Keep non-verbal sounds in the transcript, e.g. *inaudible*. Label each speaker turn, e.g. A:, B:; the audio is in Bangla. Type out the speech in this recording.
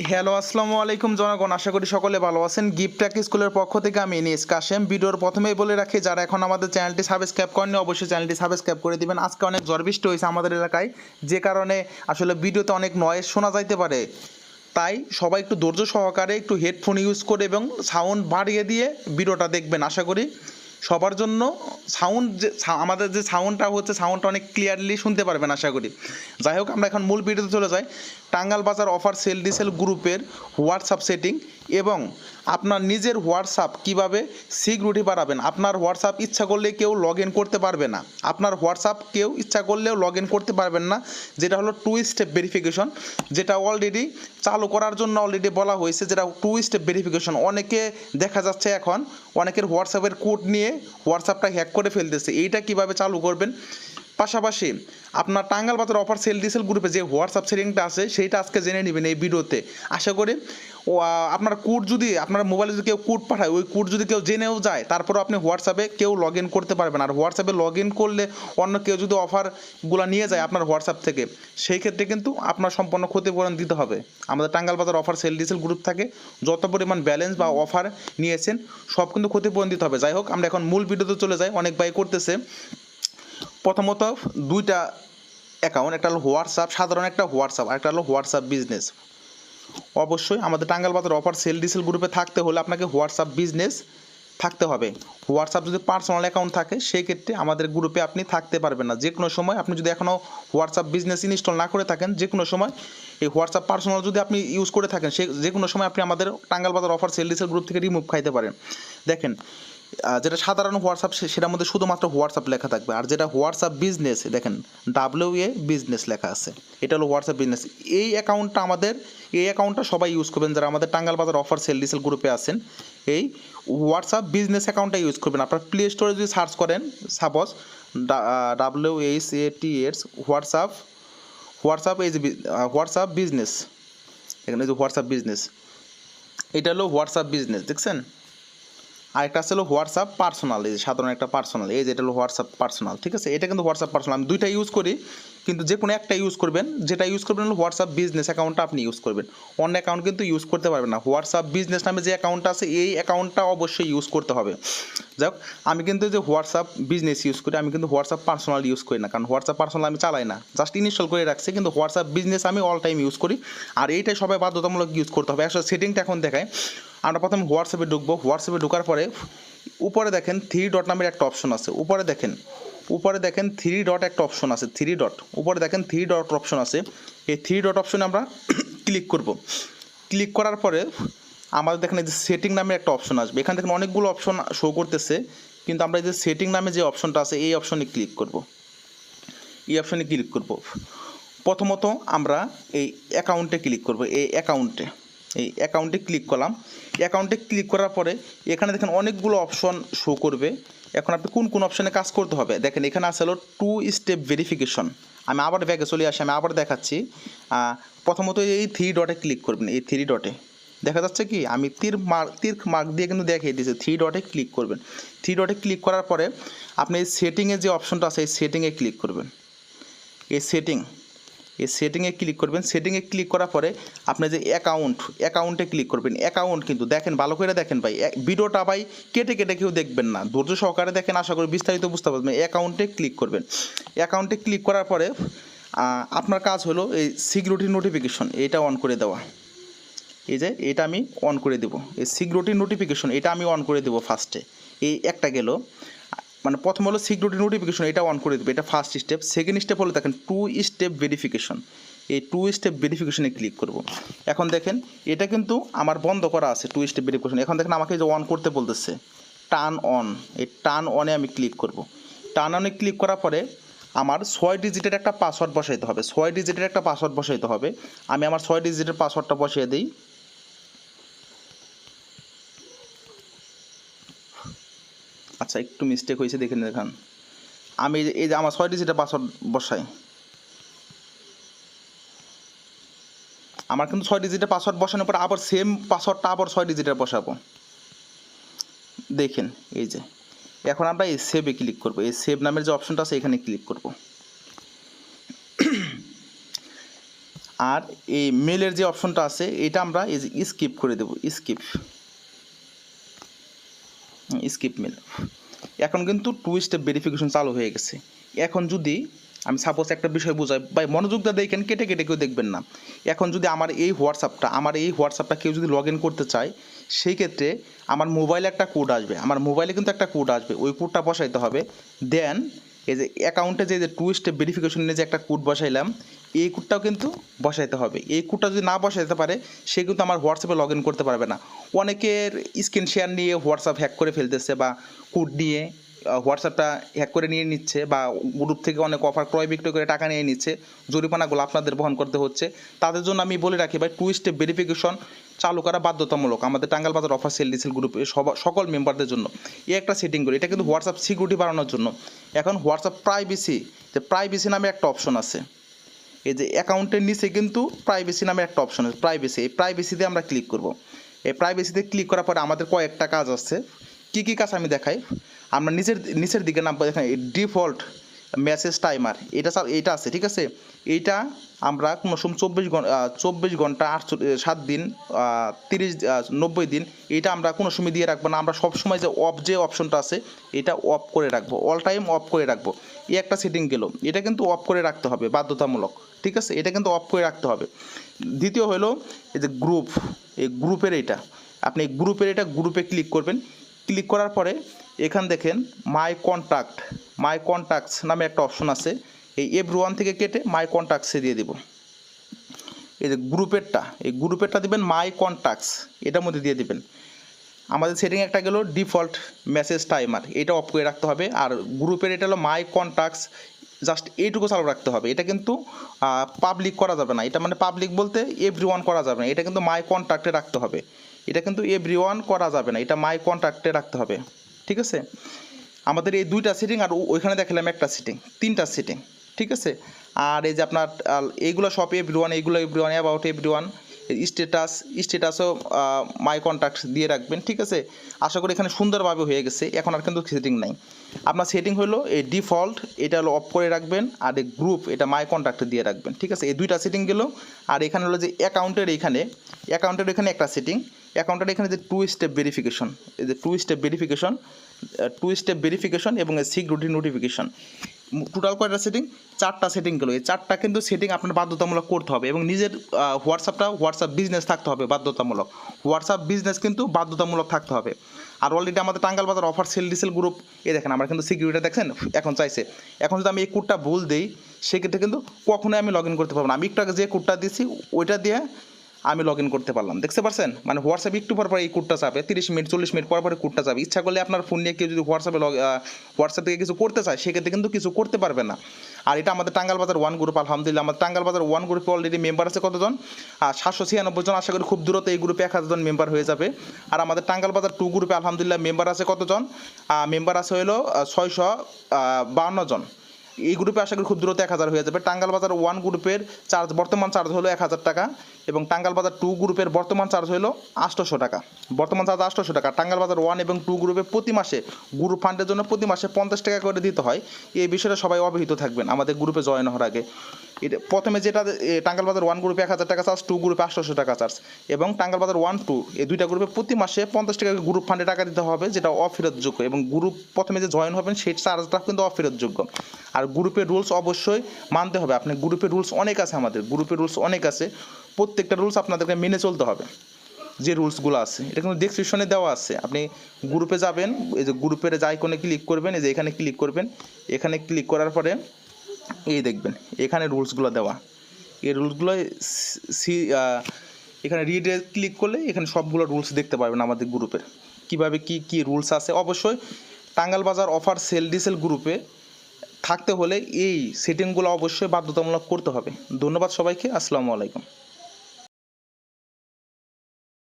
A: হ্যালো, আসসালামু আলাইকুম জনগণ। আশা করি সকলে ভালো আছেন। গিফট ট্যাক স্কুলের পক্ষ থেকে আমি এনিস কাশেম। ভিডিওর প্রথমেই বলে রাখি, যারা এখন আমাদের চ্যানেলটি সাবস্ক্রাইব করেনি অবশ্যই চ্যানেলটি সাবস্ক্রাইব করে দিবেন। আজকে অনেক ঝড় বৃষ্টি হয়েছে আমাদের এলাকায়, যে কারণে আসলে ভিডিওতে অনেক নয়েজ শোনা যাইতে পারে। তাই সবাই একটু ধৈর্য সহকারে একটু হেডফোন ইউজ করে এবং সাউন্ড বাড়িয়ে দিয়ে ভিডিওটা দেখবেন। আশা করি সবার জন্য সাউন্ড যে, আমাদের যে সাউন্ডটা হচ্ছে সাউন্ডটা অনেক ক্লিয়ারলি শুনতে পারবেন, আশা করি। যাই হোক, আমরা এখন মূল ভিডিওতে চলে যাই। টাঙ্গাল বাজার অফার সেল ডিসেল গ্রুপের হোয়াটসঅ্যাপ সেটিং এবং আপনার নিজের হোয়াটসঅ্যাপ কীভাবে সিকিউরিটি বাড়াবেন। আপনার হোয়াটসঅ্যাপ ইচ্ছা করলে কেউ লগ ইন করতে পারবে না। আপনার হোয়াটসঅ্যাপ কেউ ইচ্ছা করলেও লগ ইন করতে পারবেন না। যেটা হলো টু স্টেপ ভেরিফিকেশন, যেটা অলরেডি চালু করার জন্য অলরেডি বলা হয়েছে, যেটা টু স্টেপ ভেরিফিকেশন। অনেকে দেখা যাচ্ছে এখন, অনেকের হোয়াটসঅ্যাপের কোড নিয়ে হোয়াটসঅ্যাপটা হ্যাক করে ফেলতেছে। এইটা কীভাবে চালু করবেন? পাশাপাশি আপনার টাঙ্গাল বাজার অফার সেল ডিসেল গ্রুপে যে হোয়াটসঅ্যাপ সেটিংটা আছে, সেইটা আজকে জেনে নেবেন এই ভিডিওতে। আশা করি, ও আপনার কোড যদি, আপনার মোবাইলে যদি কেউ কোড পাঠায়, ওই কোড যদি কেউ জেনেও যায়, তারপরও আপনি হোয়াটসঅ্যাপে কেউ লগ ইন করতে পারবেন। আর হোয়াটসঅ্যাপে লগ ইন করলে অন্য কেউ যদি অফারগুলো নিয়ে যায় আপনার হোয়াটসঅ্যাপ থেকে, সেই ক্ষেত্রে কিন্তু আপনার সম্পূর্ণ ক্ষতিপূরণ দিতে হবে। আমাদের টাঙ্গাল বাজার অফার সেল ডিসেল গ্রুপ থাকে, যত পরিমাণ ব্যালেন্স বা অফার নিয়েছেন, সব কিন্তু ক্ষতিপূরণ দিতে হবে। যাই হোক, আমরা এখন মূল ভিডিওতে চলে যাই। অনেক ভাই করতেছে। প্রথমত দুইটা অ্যাকাউন্ট একটা হলো হোয়াটসঅ্যাপ সাধারণ একটা হোয়াটসঅ্যাপ আর একটা হলো হোয়াটসঅ্যাপ বিজনেস অবশ্যই আমাদের টাঙ্গাল বাজার অফার সেল ডিসেল গ্রুপে থাকতে হলে আপনাকে হোয়াটসঅ্যাপ বিজনেস থাকতে হবে। হোয়াটসঅ্যাপ যদি পার্সোনাল অ্যাকাউন্ট থাকে সেই ক্ষেত্রে আমাদের গ্রুপে আপনি থাকতে পারবেন না। যে কোনো সময় আপনি যদি এখনও হোয়াটসঅ্যাপ বিজনেস ইনস্টল না করে থাকেন যে কোনো সময় এই হোয়াটসঅ্যাপ পার্সোনাল যদি আপনি ইউজ করে থাকেন, সে যে কোনো সময় আপনি আমাদের টাঙ্গাল বাজার অফার সেল ডিসেল গ্রুপ থেকে রিমুভ খাইতে পারেন। দেখেন যেটা সাধারণ হোয়াটসঅ্যাপ সেটার মধ্যে শুধুমাত্র হোয়াটসঅ্যাপ লেখা থাকবে। আর যেটা হোয়াটসঅ্যাপ বিজনেস দেখেন ডাব্লিউ এ বিজনেস লেখা আছে। এটা হলো হোয়াটসঅ্যাপ বিজনেস এই অ্যাকাউন্টটা আমাদের, এই অ্যাকাউন্টটা সবাই ইউজ করবেন। যারা আমাদের টাঙ্গাল বাজার অফার সেল ডিসেল গ্রুপে আছেন, এই হোয়াটসঅ্যাপ বিজনেস অ্যাকাউন্টটা ইউজ করবেন। আপনার প্লে স্টোরে যদি সার্চ করেন suppose W H A T S WhatsApp WhatsApp এই যে হোয়াটসঅ্যাপ বিজনেস এখানে যে হোয়াটসঅ্যাপ বিজনেস এটা হলো হোয়াটসঅ্যাপ বিজনেস দেখছেন? আরেকটা আছে হলো হোয়াটসঅ্যাপ পার্সোনাল, এই যে সাধারণ একটা পার্সোনাল, এই যে এটা হলো হোয়াটসঅ্যাপ পার্সোনাল, ঠিক আছে? এটা কিন্তু হোয়াটসঅ্যাপ পার্সোনাল, আমি দুইটা ইউজ করি, কিন্তু যে কোনো একটা ইউজ করবেন, যেটা ইউজ করবেন হলো হোয়াটসঅ্যাপ বিজনেস অ্যাকাউন্টটা আপনি ইউজ করবেন। অন্য অ্যাকাউন্ট কিন্তু ইউজ করতে পারবেন না। হোয়াটসঅ্যাপ বিজনেস নামে যে অ্যাকাউন্টটা আছে, এই অ্যাকাউন্টটা অবশ্যই ইউজ করতে হবে। যাই হোক আমি কিন্তু যে হোয়াটসঅ্যাপ বিজনেস ইউজ করি, আমি কিন্তু হোয়াটসঅ্যাপ পার্সোনাল ইউজ করি না, কারণ হোয়াটসঅ্যাপ পার্সোনাল আমি চালাই না। জাস্ট ইনস্টল করে রাখছি, কিন্তু হোয়াটসঅ্যাপ বিজনেস আমি অল টাইম ইউজ করি। আর এইটাই সবাই বাধ্যতামূলক ইউজ করতে হবে। একসাথে সেটিংটা এখন দেখায় আমরা প্রথমে হোয়াটসঅ্যাপে ঢুকবো। হোয়াটসঅ্যাপে ঢোকার পরে উপরে দেখেন থ্রি ডট নামের একটা অপশন আছে। উপরে দেখেন উপরে দেখেন থ্রি ডট একটা অপশন আছে থ্রি ডট উপরে দেখেন থ্রি ডট অপশন আছে। এই থ্রি ডট অপশনে আমরা *coughs* ক্লিক করব। ক্লিক করার পরে আমাদের দেখেন এই যে সেটিং নামে একটা অপশন আসবে। এখান দেখেন অনেকগুলো অপশন শো করতেছে, কিন্তু আমরা এই যে সেটিং নামে যে অপশনটা আছে, এই অপশনে ক্লিক করব। এই অপশনে ক্লিক করব। প্রথমত আমরা এই অ্যাকাউন্টে ক্লিক করব, এই অ্যাকাউন্টে এই অ্যাকাউন্টে ক্লিক করলাম। অ্যাকাউন্টে ক্লিক করার পরে এখানে দেখেন অনেকগুলো অপশন শো করবে। এখন আপনি কোন কোন অপশনে কাজ করতে হবে? দেখেন এখানে আছে হলো টু স্টেপ ভেরিফিকেশন আমি আবার ব্যাগে চলে আসি, আমি আবার দেখাচ্ছি। প্রথমত এই থ্রি ডটে ক্লিক করবেন, এই থ্রি ডটে দেখা যাচ্ছে কি? আমি তীর মার্ক তীর মার্ক দিয়ে কিন্তু দেখিয়ে দিয়েছি থ্রি ডটে ক্লিক করবেন। থ্রি ডটে ক্লিক করার পরে আপনি এই সেটিংয়ে যে অপশনটা আছে, এই সেটিংয়ে ক্লিক করবেন। এই সেটিং এই সেটিংয়ে ক্লিক করবেন। সেটিংয়ে ক্লিক করার পরে আপনি যে অ্যাকাউন্ট অ্যাকাউন্টে ক্লিক করবেন। অ্যাকাউন্ট কিন্তু দেখেন, ভালো করে দেখেন ভাই। ভিডিওটা ভাই কেটে কেটে কেউ দেখবেন না। ধৈর্য সহকারে দেখেন, আশা করি বিস্তারিত বুঝতে পারবেন। অ্যাকাউন্টে ক্লিক করবেন। অ্যাকাউন্টে ক্লিক করার পরে আপনার কাজ হলো এই সিকিউরিটি নোটিফিকেশন এটা অন করে দেওয়া। এই যে, এটা আমি অন করে দেবো। এই সিকিউরিটি নোটিফিকেশন এটা আমি অন করে দেবো ফার্স্টে এই একটা গেল। মানে প্রথম হলো সিকিউরিটি নোটিফিকেশন এটা অন করে দেবো, এটা ফার্স্ট স্টেপ সেকেন্ড স্টেপ হলো দেখেন টু স্টেপ ভেরিফিকেশন এই টু স্টেপ ভেরিফিকেশনে ক্লিক করব। এখন দেখেন, এটা কিন্তু আমার বন্ধ করা আছে টু স্টেপ ভেরিফিকেশন এখন দেখেন, আমাকে যে অন করতে বলতেছে টার্ন অন এই টার্ন অনে আমি ক্লিক করব। টার্ন অনে ক্লিক করার পরে আমার ছয় ডিজিটের একটা পাসওয়ার্ড বসাইতে হবে। ছয় ডিজিটের একটা পাসওয়ার্ড বসাইতে হবে। আমি আমার ছয় ডিজিটের পাসওয়ার্ডটা বসিয়ে দিই। আচ্ছা একটু মিস্টেক হয়েছে, দেখে দেখান। আমি এই যে আমার ছয় ডিজিটের পাসওয়ার্ড বসাই। আমার কিন্তু ছয় ডিজিটের পাসওয়ার্ড বসানোর পর আবার সেম পাসওয়ার্ডটা আবার ছয় ডিজিটের বসাবো। দেখেন, এই যে। এখন আমরা এই সেভে ক্লিক করব। এই সেভ নামের যে অপশনটা আছে, এখানে ক্লিক করব। আর এই মেলের যে অপশনটা আছে, এটা আমরা এই যে স্কিপ করে দেবো। স্কিপ স্কিপ মেল এখন কিন্তু টু স্টেপ ভেরিফিকেশন চালু হয়ে গেছে। এখন যদি আমি সাপোজ একটা বিষয় বোঝাই, ভাই মনোযোগটা দেখেন, কেটে কেটে কেউ দেখবেন না। এখন যদি আমার এই হোয়াটসঅ্যাপটা আমার এই হোয়াটসঅ্যাপটা কেউ যদি লগ ইন করতে চায়, সেই ক্ষেত্রে আমার মোবাইলে একটা কোড আসবে। আমার মোবাইলে কিন্তু একটা কোড আসবে। ওই কোডটা বসাইতে হবে। দেন এই যে অ্যাকাউন্টে যে টু স্টেপ ভেরিফিকেশনের যে একটা কোড বসাইলাম এই কোডটাও কিন্তু বসাইতে হবে। এই কোডটা যদি না বসাইতে পারে, সে কিন্তু আমার হোয়াটসঅ্যাপে লগ করতে পারবে না। অনেকের স্ক্রিন শেয়ার নিয়ে হোয়াটসঅ্যাপ হ্যাক করে ফেলতেছে বা কোড নিয়ে হোয়াটসঅ্যাপটা হ্যাক করে নিয়ে নিচ্ছে বা গ্রুপ থেকে অনেক অফার ক্রয় বিক্রয় করে টাকা নিয়ে নিচ্ছে, জরিমানাগুলো আপনাদের বহন করতে হচ্ছে। তাদের জন্য আমি বলে রাখি ভাই টু স্টেপ ভেরিফিকেশন চালু করা বাধ্যতামূলক। আমাদের টাঙ্গাল বাজার অফার সেল ডিসেল গ্রুপে সকল মেম্বারদের জন্য। এই একটা সেটিং করি, এটা কিন্তু হোয়াটসঅ্যাপ সিকিউরিটি বাড়ানোর জন্য। এখন হোয়াটসঅ্যাপ প্রাইভেসি যে প্রাইভেসি নামে একটা অপশন আছে। এই যে অ্যাকাউন্টের নিচে কিন্তু প্রাইভেসি নামে একটা অপশন আছে। প্রাইভেসি এই প্রাইভেসিতে আমরা ক্লিক করব। এই প্রাইভেসিতে ক্লিক করার পরে আমাদের কয়েকটা কাজ আছে কি কি কাজ আমি দেখাই? আমরা নিচের নিচের দিকে নাম দেখেন ডিফল্ট মেসেজ টাইমার এটা এটা আছে, ঠিক আছে? এইটা আমরা কোনো সময় চব্বিশ ঘণ্টা চব্বিশ ঘণ্টা আটচল্লিশ সাত দিন তিরিশ নব্বই দিন, এটা আমরা কোনো সময় দিয়ে রাখব না। আমরা সব সময় যে অফ যে অপশনটা আছে, এটা অফ করে রাখব। অল টাইম অফ করে রাখব। এই একটা সেটিং গেল। এটা কিন্তু অফ করে রাখতে হবে, বাধ্যতামূলক। ঠিক আছে? এটা কিন্তু অফ করে রাখতে হবে। দ্বিতীয় হলো, এই যে গ্রুপ এই গ্রুপের এটা। আপনি গ্রুপের এটা গ্রুপে ক্লিক করবেন। ক্লিক করার পরে এখান দেখেন মাই কন্ট্যাক্ট মাই কন্ট্যাক্টস নামে একটা অপশন আছে। এই এভরি ওয়ান থেকে কেটে মাই কন্ট্যাক্টসে দিয়ে দিব। এই যে গ্রুপেরটা এই গ্রুপেরটা দিবেন মাই কন্ট্যাক্টস এটার মধ্যে দিয়ে দিবেন। আমাদের সেটিং একটা গেলো ডিফল্ট মেসেজ টাইমার এটা অফ করে রাখতে হবে। আর গ্রুপের এটা হলো মাই কন্ট্যাক্টস জাস্ট এইটুকু চালু রাখতে হবে। এটা কিন্তু পাবলিক করা যাবে না। এটা মানে পাবলিক বলতে এভরি ওয়ান করা যাবে না। এটা কিন্তু মাই কন্ট্যাক্টে রাখতে হবে। এটা কিন্তু এভরি ওয়ান করা যাবে না। এটা মাই কন্ট্যাক্টে রাখতে হবে। ঠিক আছে? আমাদের এই দুইটা সিটিং আর ওইখানে দেখালাম একটা সিটিং তিনটা সিটিং ঠিক আছে? আর এই যে আপনার এইগুলো সব এভরি ওয়ান এইগুলো every one about every one status স্টেটাসও my contact দিয়ে রাখবেন, ঠিক আছে? আশা করি এখানে সুন্দরভাবে হয়ে গেছে, এখন আর কিন্তু সেটিং নাই। আপনার সেটিং হলো এই ডিফল্ট এটা হলো অফ করে রাখবেন, আর এই গ্রুপ এটা মাই কন্ট্যাক্ট দিয়ে রাখবেন, ঠিক আছে? এই দুইটা সেটিং গেল, আর এখানে হলো যে অ্যাকাউন্টের এখানে অ্যাকাউন্টের এখানে একটা সেটিং অ্যাকাউন্টের এখানে যে টু স্টেপ ভেরিফিকেশন এই যে two step verification two step verification এবং সিকিউরিটি নোটিফিকেশন টোটাল কয়টা সেটিং চারটা সেটিং গেলো। এই চারটা কিন্তু সেটিং আপনার বাধ্যতামূলক করতে হবে এবং নিজের হোয়াটসঅ্যাপটা হোয়াটসঅ্যাপ বিজনেস থাকতে হবে বাধ্যতামূলক। হোয়াটসঅ্যাপ বিজনেস কিন্তু বাধ্যতামূলক থাকতে হবে। আর অলরেডি আমাদের টাঙ্গাল বাজার অফার সেল ডিসেল গ্রুপ এ দেখেন আমরা কিন্তু সিকিউরিটি দেখছেন? এখন চাইছে। এখন যদি আমি এই কোডটা ভুল দিই, সেক্ষেত্রে কিন্তু কখনোই আমি লগ ইন করতে পারব না। আমি একটু আগে যে কোডটা দিয়েছি, ওইটা দিয়ে আমি লগ ইন করতে পারলাম। দেখতে পারছেন? মানে হোয়াটসঅ্যাপ একটু পর পর এই কোডটা চাপে, তিরিশ মিনিট, চল্লিশ মিনিট পর পরে কোডটা চাপে। ইচ্ছা করলে আপনার ফোন নিয়ে কেউ যদি হোয়াটসঅ্যাপে হোয়াটসঅ্যাপ থেকে কিছু করতে চায়, সেক্ষেত্রে কিন্তু কিছু করতে পারবে না। আর এটা আমাদের টাঙ্গাল বাজার ওয়ান গ্রুপ আলহামদুলিল্লাহ। আমাদের টাঙ্গাল বাজার ওয়ান গ্রুপে অলরেডি মেম্বার আছে কতজন? আর সাতশো ছিয়ানব্বই জন। আশা করি খুব দূরতে এই গ্রুপে এক হাজার জন মেম্বার হয়ে যাবে। আর আমাদের টাঙ্গাল বাজার টু গ্রুপে আলহামদুলিল্লাহ মেম্বার আছে কতজন? মেম্বার আছে হলো ছয়শো বাউন্ন জন। এই গ্রুপে আশা করি খুব দ্রুত এক হাজার হয়ে যাবে। টাঙ্গাল বাজার ওয়ান গ্রুপের চার্জ বর্তমান চার্জ হলো এক হাজার টাকা এবং টাঙ্গাল বাজার টু গ্রুপের বর্তমান চার্জ হলো আটশোশো টাকা। বর্তমান চার্জ আটশোশো টাকা। টাঙ্গাল বাজার ওয়ান এবং টু গ্রুপে প্রতি মাসে গ্রুপ ফান্ডের জন্য প্রতি মাসে পঞ্চাশ টাকা করে দিতে হয়। এই বিষয়টা সবাই অবহিত থাকবেন। আমাদের গ্রুপে জয়েন হওয়ার আগে। এটা প্রথমে যেটা টাঙ্গাল বাজার ওয়ান গ্রুপে এক হাজার টাকা চার্জ টু গ্রুপে আটশোশো টাকা চার্জ এবং টাঙ্গাল বাজার ওয়ান টু এই দুইটা গ্রুপে প্রতি মাসে পঞ্চাশ টাকা গ্রুপ ফান্ডে টাকা দিতে হবে, যেটা অফেরতযোগ্য এবং গ্রুপ প্রথমে যে জয়েন হবেন, সেই চার্জটা কিন্তু অফেরতযোগ্য। আর গ্রুপের রুলস অবশ্যই মানতে হবে। আপনি গ্রুপের রুলস অনেক আছে আমাদের। গ্রুপের রুলস অনেক আছে। প্রত্যেকটা রুলস আপনাদেরকে মেনে চলতে হবে। যে রুলসগুলো আছে, এটা কিন্তু ডেসক্রিপশনে দেওয়া আছে। আপনি গ্রুপে যাবেন, এই যে গ্রুপের যে আইকনে ক্লিক করবেন, এই যে এখানে ক্লিক করবেন, এখানে ক্লিক করার পরে এই দেখবেন, এখানে রুলসগুলো দেওয়া। এই রুলসগুলো সি এখানে রিডে ক্লিক করলে এখানে সবগুলো রুলস দেখতে পাবেন আমাদের গ্রুপের কীভাবে কি কি রুলস আছে? অবশ্যই টাঙ্গাল বাজার অফার সেল ডিসেল গ্রুপে থাকতে হলে এই সেটিংগুলো অবশ্যই বাধ্যতামূলক করতে হবে। ধন্যবাদ সবাইকে আসসালামু আলাইকুম।